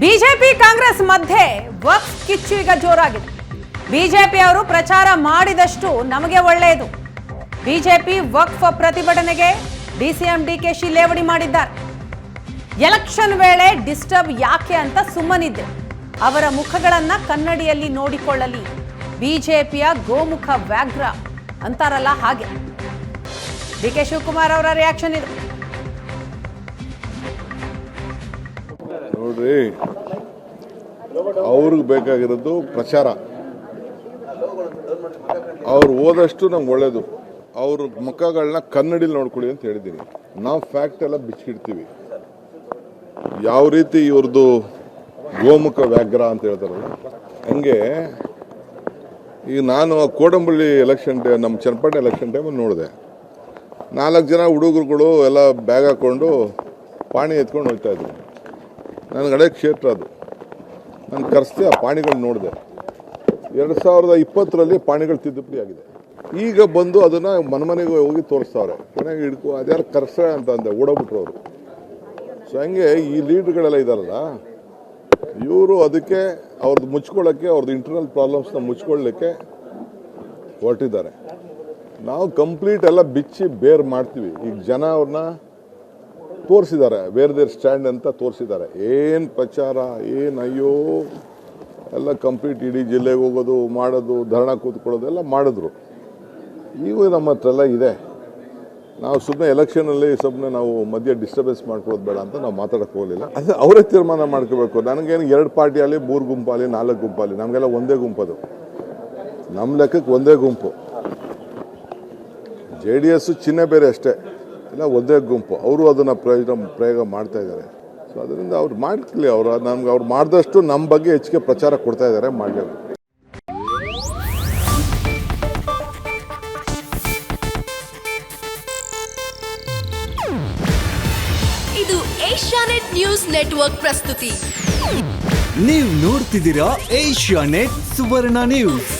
BJP Congress ಮಧ್ಯೆ ವಕ್ಫ್ ಕಿಚ್ಚು ಈಗ ಜೋರಾಗಿದೆ. ಬಿಜೆಪಿ ಅವರು ಪ್ರಚಾರ ಮಾಡಿದಷ್ಟು ನಮಗೆ ಒಳ್ಳೆಯದು. ಬಿಜೆಪಿ ವಕ್ಫ್ ಪ್ರತಿಭಟನೆಗೆ ಡಿಸಿಎಂ ಶಿ ಲೇವಡಿ ಮಾಡಿದ್ದಾರೆ. ಎಲೆಕ್ಷನ್ ವೇಳೆ ಡಿಸ್ಟರ್ಬ್ ಯಾಕೆ ಅಂತ ಸುಮ್ಮನಿದ್ದೆ. ಅವರ ಮುಖಗಳನ್ನ ಕನ್ನಡಿಯಲ್ಲಿ ನೋಡಿಕೊಳ್ಳಲಿ. ಬಿಜೆಪಿಯ ಗೋಮುಖ ವ್ಯಾಘ್ರ ಅಂತಾರಲ್ಲ ಹಾಗೆ. ಡಿ ಕೆ ಶಿವಕುಮಾರ್ ಅವರ ರಿಯಾಕ್ಷನ್ ಇದು. ನೋಡ್ರಿ. ಅವ್ರಿಗೆ ಬೇಕಾಗಿರೋದು ಪ್ರಚಾರ. ಅವ್ರು ಓದಷ್ಟು ನಮ್ಗೆ ಒಳ್ಳೇದು. ಅವ್ರ ಮುಖಗಳನ್ನ ಕನ್ನಡಿಲಿ ನೋಡ್ಕೊಳ್ಳಿ ಅಂತ ಹೇಳಿದ್ದೀನಿ. ನಾವು ಫ್ಯಾಕ್ಟ್ ಎಲ್ಲ ಬಿಚ್ಚಿಡ್ತೀವಿ. ಯಾವ ರೀತಿ ಇವ್ರದ್ದು ಗೋಮುಖ ವ್ಯಾಘ್ರ ಅಂತ ಹೇಳ್ತಾರಲ್ಲ, ಹಂಗೆ ಈಗ ನಾನು ಕೋಡಂಬಳ್ಳಿ ಎಲೆಕ್ಷನ್ ಟೈ ನಮ್ಮ ಚನ್ನಪಟ್ಟಣ ಎಲೆಕ್ಷನ್ ಟೈಮಲ್ಲಿ ನೋಡಿದೆ. ನಾಲ್ಕು ಜನ ಹುಡುಗರುಗಳು ಎಲ್ಲ ಬ್ಯಾಗ್ ಹಾಕ್ಕೊಂಡು ಪಾಣಿ ಎತ್ಕೊಂಡು ಹೋಗ್ತಾ ಇದ್ರು ನನಗೆ ಹಳೆ ಕ್ಷೇತ್ರ ಅದು. ನಾನು ಕರೆಸಿ ಆ ಪಾಣಿಗಳು ನೋಡಿದೆ. ಎರಡು ಸಾವಿರದ ಇಪ್ಪತ್ತರಲ್ಲಿ ಪಾಣಿಗಳು ತಿದ್ದುಪಡಿ ಆಗಿದೆ. ಈಗ ಬಂದು ಅದನ್ನು ಮನೆಮನೆಗೆ ಹೋಗಿ ತೋರಿಸ್ತಾವ್ರೆ. ಕೊನೆಗೆ ಹಿಡ್ಕೊ, ಅದ್ಯಾರು ಕರ್ಸ ಅಂತ ಅಂದೆ, ಓಡೋಗ್ಬಿಟ್ರು ಅವರು. ಸೊ ಹಂಗೆ ಈ ಲೀಡ್ಗಳೆಲ್ಲ ಇದಾರಲ್ಲ, ಇವರು ಅದಕ್ಕೆ ಅವ್ರದ್ದು ಮುಚ್ಕೊಳ್ಳೋಕ್ಕೆ ಅವ್ರದ್ದು ಇಂಟರ್ನಲ್ ಪ್ರಾಬ್ಲಮ್ಸ್ನ ಮುಚ್ಕೊಳ್ಳಿಕ್ಕೆ ಹೊರಟಿದ್ದಾರೆ. ನಾವು ಕಂಪ್ಲೀಟ್ ಎಲ್ಲ ಬಿಚ್ಚಿ ಬೇರ್ ಮಾಡ್ತೀವಿ. ಈಗ ಜನ ಅವ್ರನ್ನ ತೋರಿಸಿದ್ದಾರೆ. ಬೇರೆ ದೇರ್ ಸ್ಟ್ಯಾಂಡ್ ಅಂತ ತೋರಿಸಿದ್ದಾರೆ. ಏನು ಪ್ರಚಾರ, ಏನು ಅಯ್ಯೋ, ಎಲ್ಲ ಕಂಪ್ಲೀಟ್ ಇಡೀ ಜಿಲ್ಲೆಗೆ ಹೋಗೋದು, ಮಾಡೋದು, ಧರಣ ಕೂತ್ಕೊಳ್ಳೋದು, ಎಲ್ಲ ಮಾಡಿದ್ರು. ಈಗ ನಮ್ಮ ಹತ್ರ ಎಲ್ಲ ಇದೆ. ನಾವು ಸುಮ್ಮನೆ ಎಲೆಕ್ಷನಲ್ಲಿ ಸುಮ್ಮನೆ ನಾವು ಮಧ್ಯೆ ಡಿಸ್ಟರ್ಬೆನ್ಸ್ ಮಾಡ್ಕೊಳ್ಳೋದು ಬೇಡ ಅಂತ ನಾವು ಮಾತಾಡಕ್ಕೆ ಹೋಗಲಿಲ್ಲ. ಅದು ಅವರೇ ತೀರ್ಮಾನ ಮಾಡ್ಕೋಬೇಕು. ನನಗೇನು ಎರಡು ಪಾರ್ಟಿಯಲ್ಲಿ ಮೂರು ಗುಂಪಾಗಲಿ ನಾಲ್ಕು ಗುಂಪಾಗಲಿ ನಮಗೆಲ್ಲ ಒಂದೇ ಗುಂಪದು ನಮ್ಮ ಲೆಕ್ಕಕ್ಕೆ ಒಂದೇ ಗುಂಪು. ಜೆ ಡಿ ಎಸ್ ಚಿಹ್ನೆ ಬೇರೆ ಅಷ್ಟೇ. ಇಲ್ಲ ಒಂದೇ ಗುಂಪು. ಅವರು ಅದನ್ನು ಪ್ರಯೋಜನ ಪ್ರಯೋಗ ಮಾಡ್ತಾ ಇದ್ದಾರೆ. ಸೊ ಅದರಿಂದ ಅವ್ರು ಮಾಡಲಿ ಅವರು ನಮ್ಗೆ ಅವ್ರು ಮಾಡಿದಷ್ಟು ನಮ್ಮ ಬಗ್ಗೆ ಹೆಚ್ಚಿಗೆ ಪ್ರಚಾರ ಕೊಡ್ತಾ ಇದ್ದಾರೆ ಮಾಡಲೇಬೇಕು. ಇದು ಏಷ್ಯಾನೆಟ್ ನ್ಯೂಸ್ ನೆಟ್ವರ್ಕ್ ಪ್ರಸ್ತುತಿ. ನೀವು ನೋಡ್ತಿದ್ದೀರಾ ಏಷ್ಯಾನೆಟ್ ಸುವರ್ಣ ನ್ಯೂಸ್.